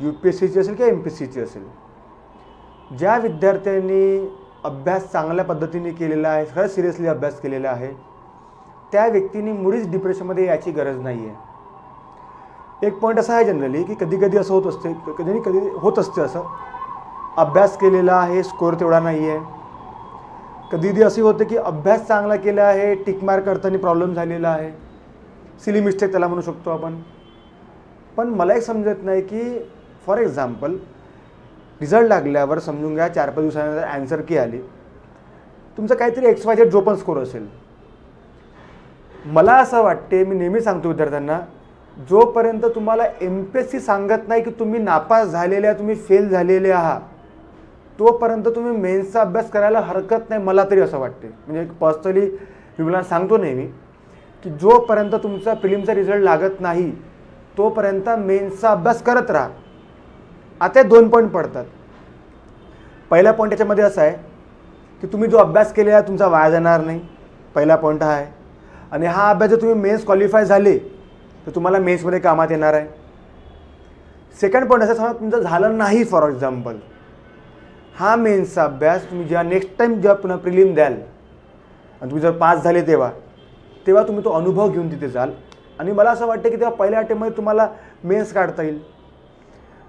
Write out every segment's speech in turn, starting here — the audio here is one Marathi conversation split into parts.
यू पी एस सीची असेल किंवा एम पी एस सीची असेल. ज्या विद्यार्थ्यांनी अभ्यास चांगल्या पद्धतीने केलेला आहे खरंच सिरियसली अभ्यास केलेला आहे त्या व्यक्तीने मुळीच डिप्रेशनमध्ये याची गरज नाही आहे एक पॉईंट असा आहे जनरली की कधी कधी असं होत असते कधी कधी होत असते असं. अभ्यास केलेला आहे स्कोअर तेवढा नाही आहे कधी कधी असे होते की अभ्यास चांगला केला आहे टिकमार करताना प्रॉब्लेम झालेला आहे. सिली मिस्टेक त्याला म्हणू शकतो आपण. पण मला एक समजत नाही की फॉर एक्झाम्पल रिझल्ट लागल्यावर समजून घ्या चार पाच दिवसानंतर ॲन्सर की आली. तुमचं काहीतरी एक्स वाय झेड जो पण स्कोर असेल. मला असं वाटते मी नेहमी सांगतो विद्यार्थ्यांना जोपर्यंत तुम्हाला एम पी एस सी सांगत नाही की तुम्ही नापास झालेले आहे तुम्ही फेल झालेले आहात तोपर्यंत तुम्ही मेन्सचा अभ्यास करायला हरकत नाही मला तरी असं वाटते. म्हणजे पर्सनली मी मुलांना सांगतो नेहमी की जोपर्यंत तुमचा फिल्मचा रिझल्ट लागत नाही तोपर्यंत मेन्सचा अभ्यास करत राहा. आता दोन पॉईंट पडतात. पहिला पॉईंट याच्यामध्ये असा आहे की तुम्ही जो अभ्यास केलेला आहे तुमचा वाया जाणार नाही. पहिला पॉईंट हा आहे. आणि हा अभ्यास जर तुम्ही मेन्स क्वालिफाय झाले तर तुम्हाला मेन्समध्ये कामात येणार आहे. सेकंड पॉईंट असा समजा तुमचं झालं नाही फॉर एक्झाम्पल हा मेन्सचा अभ्यास तुम्ही जेव्हा नेक्स्ट टाईम जेव्हा पुन्हा प्रिलिम द्याल आणि तुम्ही जर पास झाले तेव्हा तेव्हा तुम्ही तो अनुभव घेऊन तिथे जाल. आणि मला असं वाटतं की तेव्हा पहिल्या अटेम्पमध्ये तुम्हाला मेन्स काढता येईल.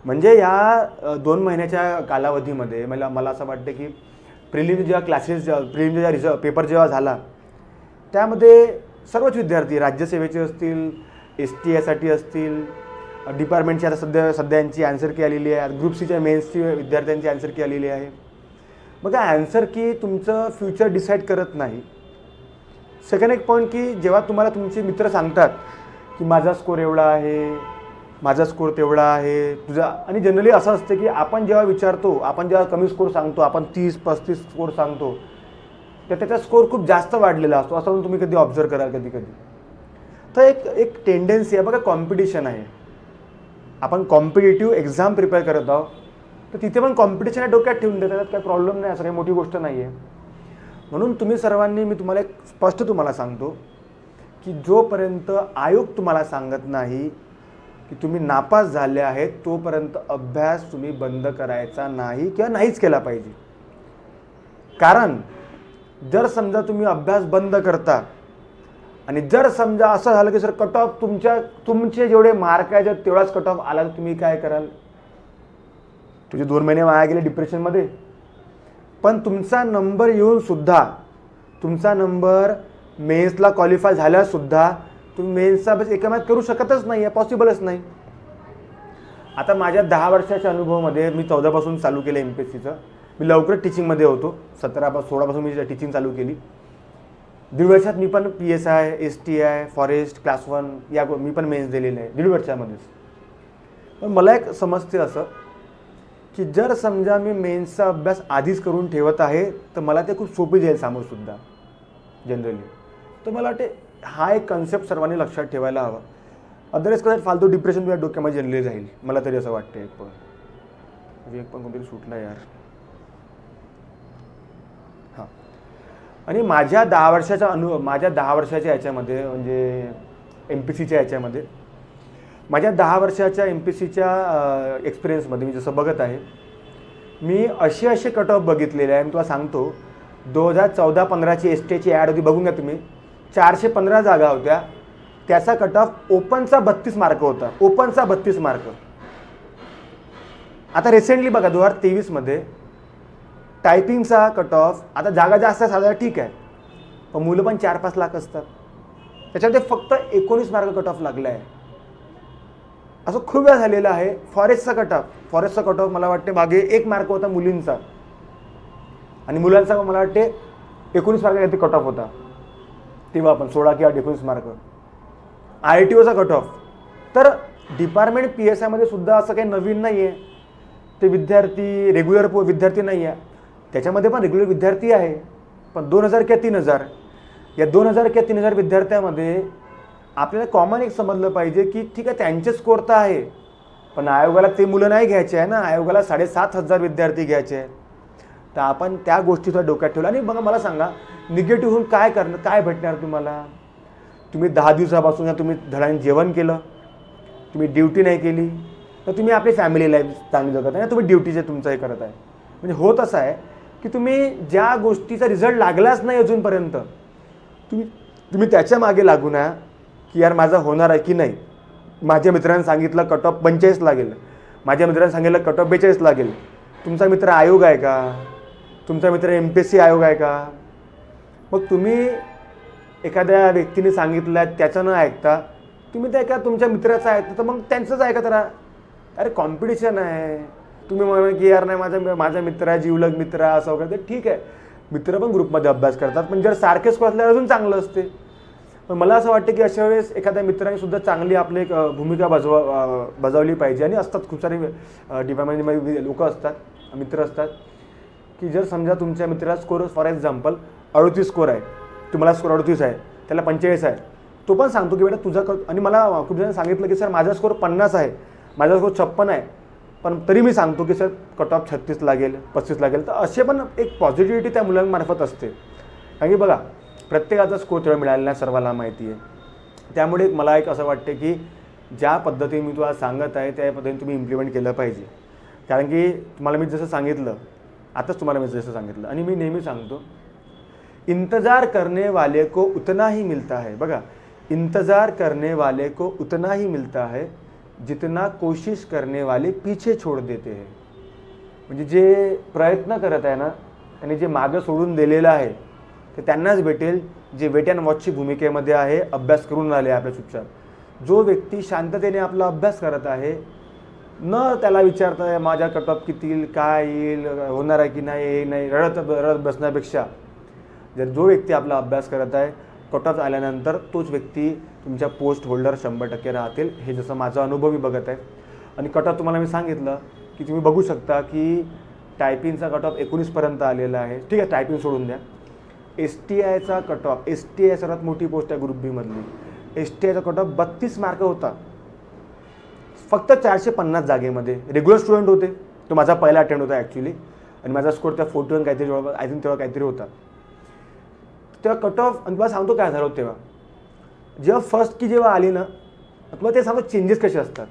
म्हणजे या दोन महिन्याच्या कालावधीमध्ये मला मला असं वाटतं की प्रिलिम जेव्हा क्लासेस प्रिलिम जेव्हा रिझ पेपर जेव्हा झाला त्यामध्ये सर्वच विद्यार्थी राज्यसेवेचे असतील एस टी यासाठी असतील डिपार्टमेंटची आता सध्या सध्यांची आन्सर की आलेली आहे ग्रुप सीच्या मेन्सची विद्यार्थ्यांची आन्सर की आलेली आहे. मग आन्सर की तुमचं फ्युचर डिसाईड करत नाही. सेकंड एक पॉईंट की जेव्हा तुम्हाला तुमचे मित्र सांगतात की माझा स्कोर एवढा आहे माझा स्कोर तेवढा आहे. तुझा आणि जनरली असं असतं की आपण जेव्हा विचारतो आपण जेव्हा कमी स्कोर सांगतो आपण तीस पस्तीस स्कोर सांगतो तर त्याचा स्कोर खूप जास्त वाढलेला असतो असं तुम्ही कधी ऑब्झर्व कराल कधी कधी. तर एक एक टेंडन्सी आहे बघा कॉम्पिटिशन आहे. आपण कॉम्पिटेटिव्ह एक्झाम प्रिपेअर करत आहोत तर तिथे पण कॉम्पिटिशन आहे डोक्यात ठेवून देतात त्यात काही प्रॉब्लेम नाही असं काही मोठी गोष्ट नाही आहे म्हणून तुम्ही सर्वांनी मी तुम्हाला एक स्पष्ट तुम्हाला सांगतो की जोपर्यंत आयोग तुम्हाला सांगत नाही की तुम्ही नापास झाले आहेत तोपर्यंत अभ्यास तुम्ही बंद करायचा नाही किंवा नाहीच केला पाहिजे. कारण जर समजा तुम्ही अभ्यास बंद करता आणि जर समजा असं झालं की सर कट ऑफ तुमच्या तुमचे जेवढे मार्क आहे जर तेवढाच कट ऑफ आला तर तुम्ही काय कराल? तुझे दोन महिने वाया गेले डिप्रेशनमध्ये पण तुमचा नंबर येऊन सुद्धा तुमचा नंबर मेन्सला क्वालिफाय झाल्यासुद्धा तुम्ही मेन्सचा अभ्यास एका महिन्यात करू शकतच नाही आहे पॉसिबलच नाही. आता माझ्या दहा वर्षाच्या अनुभवामध्ये मी चौदापासून चालू केलं एम पी एस सीचं मी लवकरच टीचिंगमध्ये होतो. सतरापासून सोळापासून मी टीचिंग चालू केली. दीड वर्षात मी पण P S I S T I forest class one या मी पण मेन्स दिलेले आहे. दीड वर्षामध्येच. पण मला एक समजते असं की जर समजा मी मेन्सचा अभ्यास आधीच करून ठेवत आहे तर मला ते खूप सोपी जाईल सामोरसुद्धा जनरली तर मला वाटते हा एक कन्सेप्ट सर्वांनी लक्षात ठेवायला हवा. अदरवाईज कसं फालतू डिप्रेशन तुझ्या डोक्यामध्ये जनले जाईल. मला तरी असं वाटतं एक पण. एक पण कोणतरी सुटला यार. हां. आणि माझ्या दहा वर्षाच्या अनु माझ्या दहा वर्षाच्या याच्यामध्ये म्हणजे एम पी सीच्या याच्यामध्ये माझ्या दहा वर्षाच्या एम पी सीच्या एक्सपिरियन्समध्ये मी जसं बघत आहे मी असे असे कट ऑफ बघितलेले आहे. मी तुला सांगतो दोन हजार चौदा पंधराची एस टीची ॲड होती बघून घ्या तुम्ही. चारशे पंधरा जागा होत्या. त्याचा कट ऑफ ओपनचा बत्तीस मार्क होता. ओपनचा बत्तीस मार्क आता रिसेंटली बघा दोन हजार तेवीसमध्ये टायपिंगचा कट ऑफ आता जागा जास्त आहे साधारण ठीक आहे. पण मुलं पण चार पाच लाख असतात. त्याच्यामध्ये फक्त एकोणीस मार्क कट ऑफ लागला आहे असं खूप वेळा झालेलं आहे. फॉरेस्टचा कट ऑफ फॉरेस्टचा कट ऑफ मला वाटते मागे एक मार्क होता मुलींचा. आणि मुलांचा मला वाटते एकोणीस मार्क काहीतरी कट ऑफ होता. तेव्हा आपण सोळा किंवा डिफेन्स मार्क आय टी ओचा कट ऑफ तर डिपार्टमेंट पी एस आयमध्ये सुद्धा असं काही नवीन नाही आहे ते विद्यार्थी रेग्युलर विद्यार्थी नाही आहे त्याच्यामध्ये पण रेग्युलर विद्यार्थी आहे. पण दोन हजार किंवा तीन हजार. या दोन हजार किंवा तीन हजार विद्यार्थ्यामध्ये आपल्याला कॉमन एक समजलं पाहिजे की ठीक आहे त्यांचे स्कोर तर आहे. पण आयोगाला ते मुलं नाही घ्यायचे आहे ना. आयोगाला साडेसात हजार विद्यार्थी घ्यायचे आहेत. तर आपण त्या गोष्टी सुद्धा डोक्यात ठेवल्या आणि बघा मला सांगा निगेटिव्ह होऊन काय करणं काय भेटणार तुम्हाला? तुम्ही दहा दिवसापासून तुम्ही धडाने जेवण केलं तुम्ही ड्युटी नाही केली तर तुम्ही आपली फॅमिली लाईफ चांगली जगत आहे. ना तुम्ही ड्युटीचे तुमचं हे करत आहे. म्हणजे होत असं आहे की तुम्ही ज्या गोष्टीचा रिझल्ट लागलाच नाही अजूनपर्यंत तुम्ही तुम्ही त्याच्यामागे लागू ना की यार माझा होणार आहे की नाही. माझ्या मित्रांनी सांगितलं कट ऑफ पंचेचाळीस लागेल माझ्या मित्रांनी सांगितलं कट ऑफ बेचाळीस लागेल तुमचा मित्र आयोग आहे का? तुमचा मित्र एम पी एस सी आयोग आहे का? मग तुम्ही एखाद्या व्यक्तीने सांगितलं त्याचं न ऐकता. तुम्ही त्या एका तुमच्या मित्राचं ऐकता तर मग त्यांचंच ऐकत राहा अरे कॉम्पिटिशन आहे. तुम्ही म्हणा की यार नाही माझा माझा मित्र आहे जीवलग मित्र आहे असं वगैरे. ते ठीक आहे. मित्र पण ग्रुपमध्ये अभ्यास करतात पण जर सारखेच असल्यावर अजून चांगलं असते. पण मला असं वाटतं की अशा वेळेस एखाद्या मित्राने सुद्धा चांगली आपली एक भूमिका बजवा बजावली पाहिजे. आणि असतात खूप सारे डिपार्टमेंटमध्ये लोक असतात मित्र असतात. की जर समजा तुमच्या मित्राला स्कोर फॉर एक्झाम्पल अडतीस स्कोर आहे तुम्हाला स्कोर अडतीस आहे त्याला पंचेचाळीस आहे तो पण सांगतो की बेटा तुझा क आणि मला खूप जण सांगितलं की सर माझा स्कोर पन्नास आहे माझा स्कोर छप्पन आहे. पण तरी मी सांगतो की सर कट ऑफ छत्तीस लागेल पस्तीस लागेल. तर असे पण एक पॉझिटिव्हिटी त्या मुलांमार्फत असते. कारण की बघा प्रत्येकाचा स्कोर तेवढा मिळालेला नाही सर्वांना माहिती आहे. त्यामुळे मला एक असं वाटते की ज्या पद्धतीने मी तुला सांगत आहे त्या पद्धतीने तुम्ही इम्प्लिमेंट केलं पाहिजे. कारण की तुम्हाला मी जसं सांगितलं आताच तुम्हाला मी जसं सांगितलं आणि मी नेहमी सांगतो इंतज़ार करने वाले को उतना ही मिलता है. बघा इंतज़ार करने वाले को उतना ही मिलता है जितना कोशिश करने वाले पीछे छोड़ देते है. म्हणजे जे प्रयत्न करत आहे ना आणि जे मागं सोडून दिलेलं आहे ते त्यांनाच भेटेल. जे वेट अँड वॉचची भूमिकेमध्ये आहे अभ्यास करून राहिले आपल्या चुपचाप. जो व्यक्ती शांततेने आपला अभ्यास करत आहे न त्याला विचारता माझ्या कट ऑफ किती येईल काय येईल होणार आहे की नाही हे नाही रडत रडत बसण्यापेक्षा. जर जो व्यक्ती आपला अभ्यास करत आहे कट ऑफ आल्यानंतर तोच व्यक्ती तुमच्या पोस्ट होल्डर शंभर टक्के राहतील. हे जसं माझा अनुभव मी बघत आहे. आणि कट ऑफ तुम्हाला मी सांगितलं की तुम्ही बघू शकता की टायपिंगचा कट ऑफ एकोणीसपर्यंत आलेला आहे. ठीक आहे टायपिंग सोडून द्या. एस टी आयचा cut off S T I सर्वात मोठी पोस्ट आहे ग्रुप बीमधली एस टी आयचा कट ऑफ बत्तीस मार्क होता. फक्त चारशे पन्नास जागेमध्ये. रेग्युलर स्टुडंट होते. तो माझा पहिला अटेम्प्ट होता ॲक्च्युली आणि माझा स्कोर त्या फोर्टी वन काहीतरी जवळपास आय थिंक तेव्हा काहीतरी होता. तेव्हा कट ऑफ आणि तुम्हाला सांगतो काय झालं होतं तेव्हा. जेव्हा फर्स्ट की जेव्हा आली ना तुम्हाला ते सांगतो चेंजेस कसे असतात.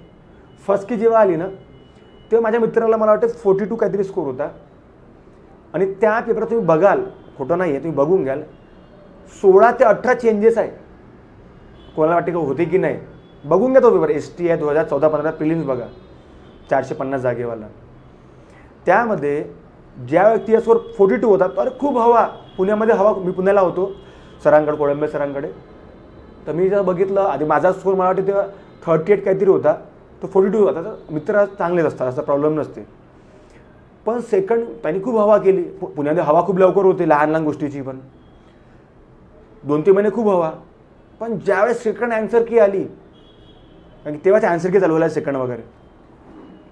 फर्स्ट की जेव्हा आली ना तेव्हा माझ्या मित्राला मला वाटतं फोर्टी टू काहीतरी स्कोर होता. आणि त्या पेपरात तुम्ही बघाल खोटं नाही आहे तुम्ही बघून घ्याल. सोळा ते अठरा चेंजेस आहे. कोणाला वाटते का होते की नाही. बघून घ्या तो पेपर एस टी आहे दोन हजार चौदा पंधरा प्रिलिम्स बघा. चारशे पन्नास जागेवाला. त्यामध्ये ज्या व्यक्तीचा स्कोर फोर्टी टू होता तर खूप हवा. पुण्यामध्ये हवा. मी पुण्याला होतो. सरांकडे कोळंबे सरांकडे. तर मी जर बघितलं आधी माझा स्कोर मला वाटतं तेव्हा थर्टी एट काहीतरी होता. तो फोर्टी टू होता. तर मित्र चांगलेच असतात. असा प्रॉब्लेम नसते. पण सेकंड त्यांनी खूप हवा केली. पुण्यामध्ये हवा खूप लवकर होते लहान लहान गोष्टीची पण. दोन तीन महिने खूप हवा. पण ज्यावेळेस सेकंड अँसर की आली कारण की तेव्हाच आन्सर की चालवला सेकंड वगैरे.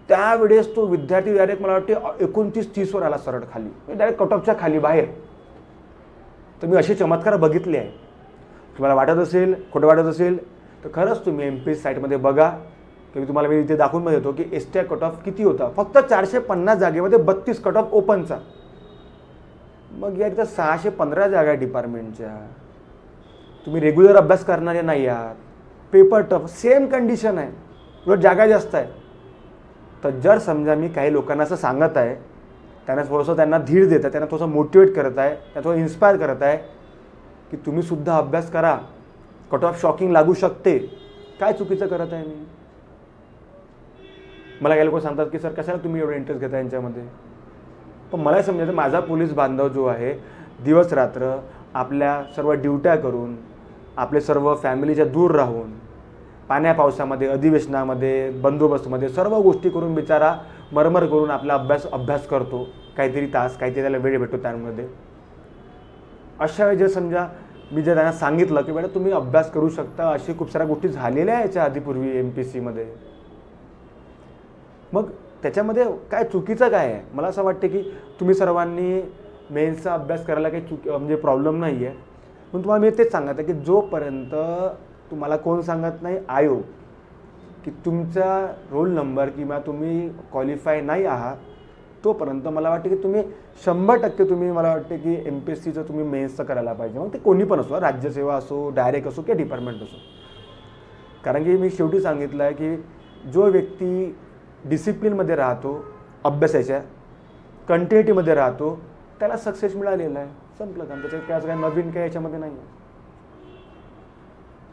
त्यावेळेस तो विद्यार्थी डायरेक्ट मला वाटते एकोणतीस तीसवर आला सरळ खाली. डायरेक्ट कट ऑफच्या खाली बाहेर. तर मी असे चमत्कार बघितले आहे तुम्हाला वाटत असेल खोटं वाटत असेल तर खरंच तुम्ही एम पी एस साईटमध्ये बघा. की तुम्हाला मी इथे दाखवून देतो की एस टी कट ऑफ किती होता. फक्त चारशे पन्नास जागेमध्ये बत्तीस कट ऑफ ओपनचा मग या तिथं सहाशे पंधरा जागा आहे डिपार्टमेंटच्या तुम्ही रेग्युलर अभ्यास करणारे नाही आहात. पेपर टफ सेम कंडिशन आहे. उलट जागा जास्त आहे. तर जर समजा मी काही लोकांना असं सांगत आहे त्यांना थोडंसं त्यांना धीर देत आहे त्यांना थोडंसं मोटिवेट करत आहे त्यांना थोडं इन्स्पायर करत आहे की तुम्हीसुद्धा अभ्यास करा. कट ऑफ शॉकिंग लागू शकते. काय चुकीचं करत आहे मी? मला काही लोक सांगतात की सर कशाला तुम्ही एवढं इंटरेस्ट घेता यांच्यामध्ये? पण मला समजायचं माझा पोलीस बांधव जो आहे दिवस रात्र आपल्या सर्व ड्युट्या करून आपले सर्व फॅमिलीच्या दूर राहून पाण्या पावसामध्ये अधिवेशनामध्ये बंदोबस्तमध्ये सर्व गोष्टी करून बिचारा मरमर करून आपला अभ्यास अभ्यास करतो. काहीतरी तास काहीतरी त्याला वेळ भेटतो त्यामध्ये. अशा वेळी जर समजा मी जर त्यांना सांगितलं की बेटा तुम्ही अभ्यास करू शकता अशी खूप साऱ्या गोष्टी झालेल्या आहे याच्या आधीपूर्वी एम पी सीमध्ये मग त्याच्यामध्ये काय चुकीचं काय आहे? मला असं वाटतं की तुम्ही सर्वांनी मेन्सचा अभ्यास करायला काही चुकी म्हणजे प्रॉब्लेम नाही आहे पण तुम्हाला मी तेच सांगत आहे की जोपर्यंत तुम्हाला कोण सांगत नाही आयोग की तुमचा रोल नंबर किंवा तुम्ही क्वालिफाय नाही आहात तोपर्यंत मला वाटतं की तुम्ही शंभर टक्के तुम्ही मला वाटते की एम पी एस सीचं तुम्ही मेन्सचं करायला पाहिजे. मग ते कोणी पण असो राज्यसेवा असो डायरेक्ट असो किंवा डिपार्टमेंट असो. कारण की मी शेवटी सांगितलं आहे की जो व्यक्ती डिसिप्लिनमध्ये राहतो अभ्यासाच्या कंटिन्युटीमध्ये राहतो त्याला सक्सेस मिळालेला आहे. संपलं काम त्याच्यात काय आज काय नवीन काय याच्यामध्ये नाही आहे